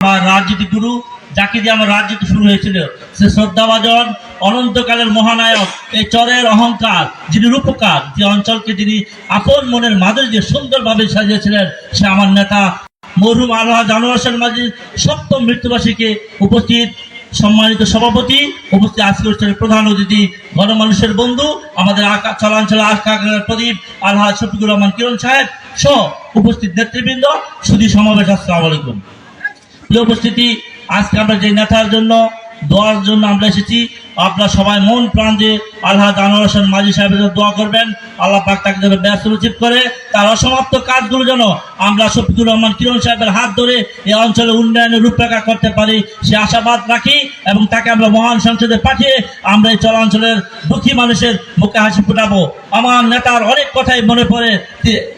আমার রাজনীতি গুরু, যাকে দিয়ে আমার রাজনীতি শুরু হয়েছিল, সে শ্রদ্ধাভাজন, অনন্তকালের মহানায়ক, এই চরের অহংকার, যিনি রূপকার, যে অঞ্চলকে যিনি আপন মনের মাধুরী দিয়ে সুন্দরভাবে সাজিয়েছিলেন, সে আমার নেতা। মরহুম আল্লাহ জানুয়ার মাঝে, সপ্তম মৃত্যুবার্ষিকী উপস্থিত সম্মানিত সভাপতি, উপস্থিত আজকে অনুষ্ঠানের প্রধান অতিথি, গণমানুষের বন্ধু, আমাদের আকা চলাঞ্চল আকা প্রদীপ আল্লাহ শফিকুর রহমান কিরণ সাহেব সহ উপস্থিত নেতৃবৃন্দ সুদী সমাবেশ, আসসালামু আলাইকুম। প্রিয় উপস্থিতি, আজকে আমরা যে নেতার জন্য, দোয়ার জন্য আমরা এসেছি, আপনারা সবাই মন প্রাণ দিয়ে আল্লাহ দানুর হোসেন মাঝি সাহেবের দোয়া করবেন। আল্লাহ পাক তাকে যেন ব্যস্ত রচিত করে। তার অসমাপ্ত কাজগুলো যেন আমরা শফিকুর রহমান কিরণ সাহেবের হাত ধরে এই অঞ্চলে উন্নয়নের রূপরেখা করতে পারি, সে আশাবাদ রাখি এবং তাকে আমরা মহান সংসদে পাঠিয়ে আমরা এই চলাঞ্চলের দুঃখী মানুষের মুখে হাসি ফুটাবো। আমার নেতার অনেক কথাই মনে পড়ে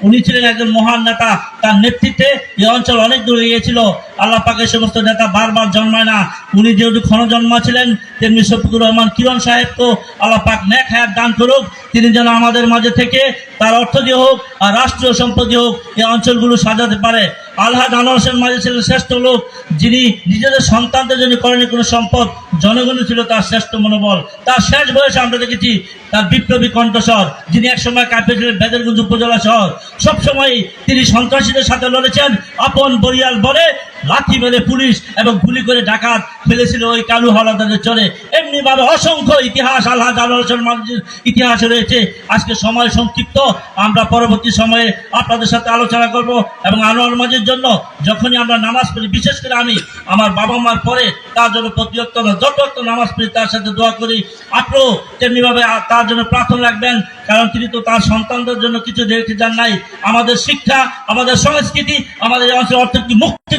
উনি ছিলেন একজন মহান নেতা। তার নেতৃত্বে এই অঞ্চল অনেক দূরে গিয়েছিল। আল্লাহ পাকের সমস্ত নেতা বারবার জন্মায় না। উনি যেহেতু ক্ষণ জন্মা ছিলেন তেমনি শফিকুর রহমান কিরণ সাহেবকে আল্লাহ পাক ন্যাক হায়াত দান করুক। তিনি যেন আমাদের মাঝে থেকে তার অর্থ দিয়ে হোক আর রাষ্ট্রীয় সম্পদ দিয়ে হোক এই অঞ্চলগুলো সাজাতে পারে। আল্লাহ দানোয়ার হোসেন মাঝে ছিলেন শ্রেষ্ঠ লোক, যিনি নিজেদের সন্তানদের জন্য করেনি কোনো সম্পদ জনগণই ছিল তার শ্রেষ্ঠ মনোবল। তার শেষ বয়সে আমরা দেখেছি তার বিপ্লবী কণ্ঠস্বর, যিনি একসময় কাঁপিয়েছিলেন বেদেরগঞ্জ উপজেলা শহর। সবসময় তিনি সন্ত্রাসীদের সাথে লড়েছেন, আপন বরিয়াল বলে লাথি মেরে পুলিশ এবং গুলি করে ডাকাত ফেলেছিল ওই কালু হাওলাদারের চলে এমনি ভাবে অসংখ্য ইতিহাস আল্লাহ হোসেন মাঝির ইতিহাস রয়েছে, আজকে সময় সংক্ষিপ্ত, আমরা পরবর্তী সময়ে আপনাদের সাথে আলোচনা করব এবং আনোয়ার মাঝের জন্য যখনই আমরা নামাজ পড়ি, বিশেষ করে আমি, আমার বাবা মার পরে তার জন্য প্রতিরক্ত যত নামাজ পড়ি, তার সাথে দোয়া করি। আপনিও তেমনিভাবে তার জন্য প্রার্থনা রাখবেন, কারণ তিনি তো তার সন্তানদের জন্য কিছু রেখে যান নাই। আমাদের শিক্ষা, আমাদের সংস্কৃতি, আমাদের অঞ্চলের অর্থনীতি মুক্তি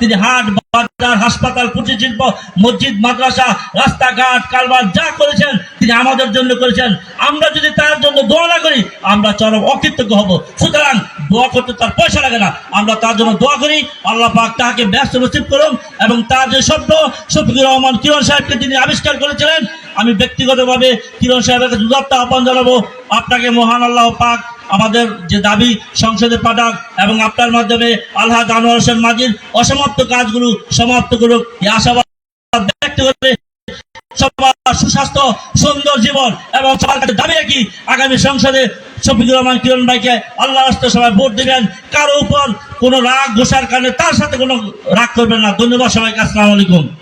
তিনি হাট, বাজার, হাসপাতাল, কুটির শিল্প, মসজিদ, মাদ্রাসা, রাস্তাঘাট, কারবার যা করেছেন তিনি আমাদের জন্য করেছেন। আমরা যদি তার জন্য দোয়া না করি, আমরা চরম অকৃতজ্ঞ হব। সুতরাং দোয়া করতে তার পয়সা লাগে না। আমরা তার জন্য দোয়া করি, আল্লাহ পাক তাকে ব্যস্ত নসিব করুন এবং তার যে স্বপ্ন, শফিকুর রহমান কিরণ সাহেবকে তিনি আবিষ্কার করেছিলেন, আমি ব্যক্তিগতভাবে কিরণ সাহেবের কাছে দুদাত্ত আহ্বান জানাব, আপনাকে মহান আল্লাহ পাক আমাদের যে দাবি, সংসদে পাঠাক এবং আপনার মাধ্যমে আল্লাহ আনোয়ার হোসেন মাজির অসমাপ্ত কাজগুলো সমাপ্ত করুক। এই আশাবাদ ব্যক্ত করে সবার সুস্বাস্থ্য, সুন্দর জীবন এবং সবার কাছে দাবি রাখি, আগামী সংসদে শফিকুর রহমান, কিরণ ভাইকে আল্লাহ রাস্তে সবাই ভোট দিবেন। কারও উপর কোনো রাগ, ঘোষার কারণে তার সাথে কোনো রাগ করবেন না। ধন্যবাদ সবাইকে। আসসালামু আলাইকুম।